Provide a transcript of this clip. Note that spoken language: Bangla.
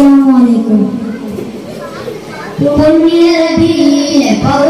আসসালামু আলাইকুম പുണ്യനബിയെ പൗർണമി വായ